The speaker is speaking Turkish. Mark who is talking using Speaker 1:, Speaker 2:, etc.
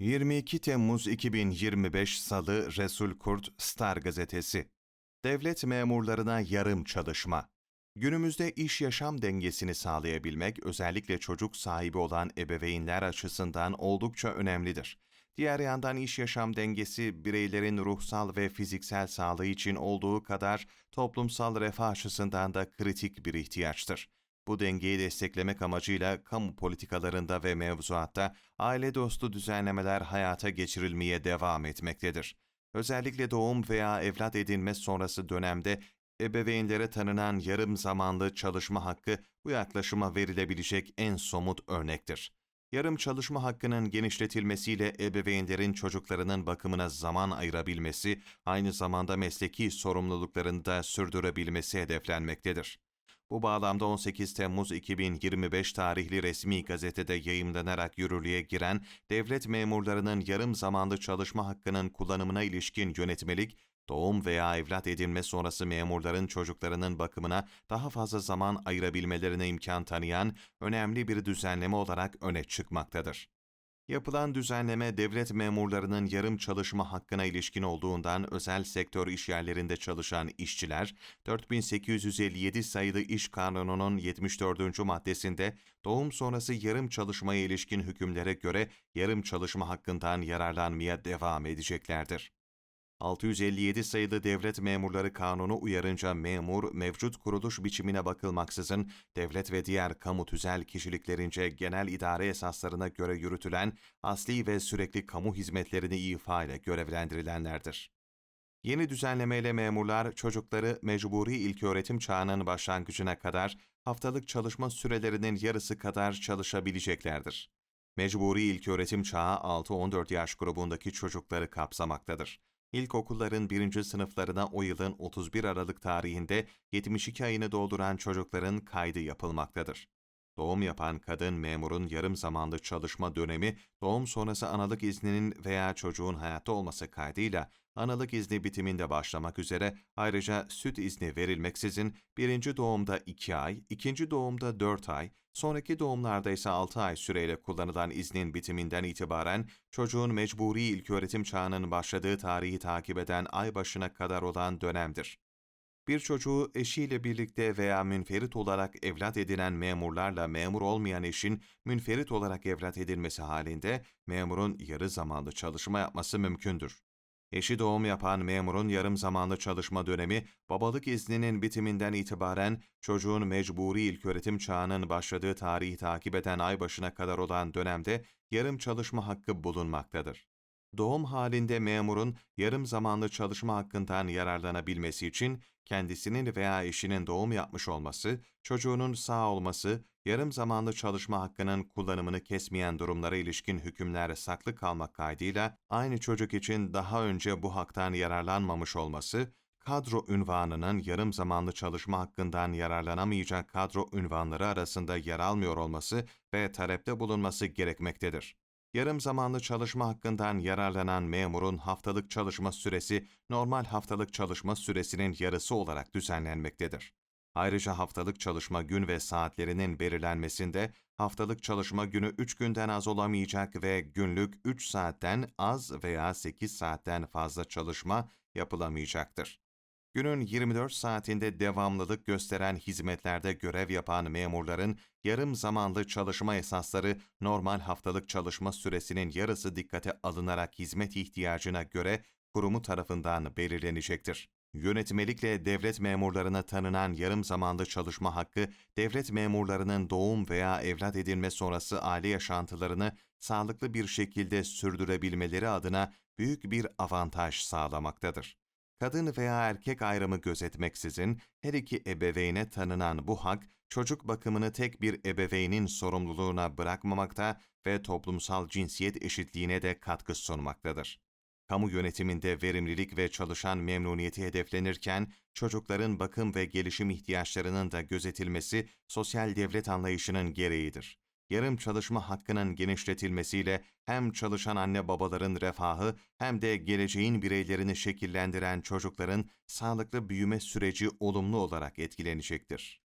Speaker 1: 22 Temmuz 2025 Salı Resul Kurt Star Gazetesi Devlet memurlarına yarım çalışma Günümüzde iş-yaşam dengesini sağlayabilmek özellikle çocuk sahibi olan ebeveynler açısından oldukça önemlidir. Diğer yandan iş-yaşam dengesi bireylerin ruhsal ve fiziksel sağlığı için olduğu kadar toplumsal refah açısından da kritik bir ihtiyaçtır. Bu dengeyi desteklemek amacıyla kamu politikalarında ve mevzuatta aile dostu düzenlemeler hayata geçirilmeye devam etmektedir. Özellikle doğum veya evlat edinme sonrası dönemde ebeveynlere tanınan yarım zamanlı çalışma hakkı bu yaklaşıma verilebilecek en somut örnektir. Yarım çalışma hakkının genişletilmesiyle ebeveynlerin çocuklarının bakımına zaman ayırabilmesi, aynı zamanda mesleki sorumluluklarını da sürdürebilmesi hedeflenmektedir. Bu bağlamda 18 Temmuz 2025 tarihli resmi gazetede yayımlanarak yürürlüğe giren devlet memurlarının yarım zamanlı çalışma hakkının kullanımına ilişkin yönetmelik, doğum veya evlat edinme sonrası memurların çocuklarının bakımına daha fazla zaman ayırabilmelerine imkan tanıyan önemli bir düzenleme olarak öne çıkmaktadır. Yapılan düzenleme devlet memurlarının yarım çalışma hakkına ilişkin olduğundan özel sektör işyerlerinde çalışan işçiler 4857 sayılı İş Kanunu'nun 74. maddesinde doğum sonrası yarım çalışmaya ilişkin hükümlere göre yarım çalışma hakkından yararlanmaya devam edeceklerdir. 657 sayılı Devlet Memurları Kanunu uyarınca memur, mevcut kuruluş biçimine bakılmaksızın devlet ve diğer kamu tüzel kişiliklerince genel idare esaslarına göre yürütülen asli ve sürekli kamu hizmetlerini ifa ile görevlendirilenlerdir. Yeni düzenlemeyle memurlar çocukları mecburi ilköğretim çağının başlangıcına kadar haftalık çalışma sürelerinin yarısı kadar çalışabileceklerdir. Mecburi ilköğretim çağı 6-14 yaş grubundaki çocukları kapsamaktadır. İlkokulların birinci sınıflarına o yılın 31 Aralık tarihinde 72 ayını dolduran çocukların kaydı yapılmaktadır. Doğum yapan kadın memurun yarım zamanlı çalışma dönemi doğum sonrası analık izninin veya çocuğun hayatta olması kaydıyla analık izni bitiminde başlamak üzere ayrıca süt izni verilmeksizin birinci doğumda 2 ay, ikinci doğumda 4 ay, sonraki doğumlarda ise 6 ay süreyle kullanılan iznin bitiminden itibaren çocuğun mecburi ilköğretim çağının başladığı tarihi takip eden ay başına kadar olan dönemdir. Bir çocuğu eşiyle birlikte veya münferit olarak evlat edinen memurlarla memur olmayan eşin münferit olarak evlat edilmesi halinde memurun yarı zamanlı çalışma yapması mümkündür. Eşi doğum yapan memurun yarım zamanlı çalışma dönemi, babalık izninin bitiminden itibaren çocuğun mecburi ilköğretim çağının başladığı tarihi takip eden ay başına kadar olan dönemde yarım çalışma hakkı bulunmaktadır. Doğum halinde memurun yarım zamanlı çalışma hakkından yararlanabilmesi için kendisinin veya eşinin doğum yapmış olması, çocuğunun sağ olması, yarım zamanlı çalışma hakkının kullanımını kesmeyen durumlara ilişkin hükümler saklı kalmak kaydıyla aynı çocuk için daha önce bu haktan yararlanmamış olması, kadro ünvanının yarım zamanlı çalışma hakkından yararlanamayacak kadro ünvanları arasında yer almıyor olması ve talepte bulunması gerekmektedir. Yarım zamanlı çalışma hakkından yararlanan memurun haftalık çalışma süresi normal haftalık çalışma süresinin yarısı olarak düzenlenmektedir. Ayrıca haftalık çalışma gün ve saatlerinin belirlenmesinde haftalık çalışma günü 3 günden az olamayacak ve günlük 3 saatten az veya 8 saatten fazla çalışma yapılamayacaktır. Günün 24 saatinde devamlılık gösteren hizmetlerde görev yapan memurların yarım zamanlı çalışma esasları normal haftalık çalışma süresinin yarısı dikkate alınarak hizmet ihtiyacına göre kurumu tarafından belirlenecektir. Yönetmelikle devlet memurlarına tanınan yarım zamanlı çalışma hakkı, devlet memurlarının doğum veya evlat edinme sonrası aile yaşantılarını sağlıklı bir şekilde sürdürebilmeleri adına büyük bir avantaj sağlamaktadır. Kadın veya erkek ayrımı gözetmeksizin her iki ebeveyne tanınan bu hak, çocuk bakımını tek bir ebeveynin sorumluluğuna bırakmamakta ve toplumsal cinsiyet eşitliğine de katkı sunmaktadır. Kamu yönetiminde verimlilik ve çalışan memnuniyeti hedeflenirken, çocukların bakım ve gelişim ihtiyaçlarının da gözetilmesi sosyal devlet anlayışının gereğidir yarım çalışma hakkının genişletilmesiyle hem çalışan anne babaların refahı hem de geleceğin bireylerini şekillendiren çocukların sağlıklı büyüme süreci olumlu olarak etkilenecektir.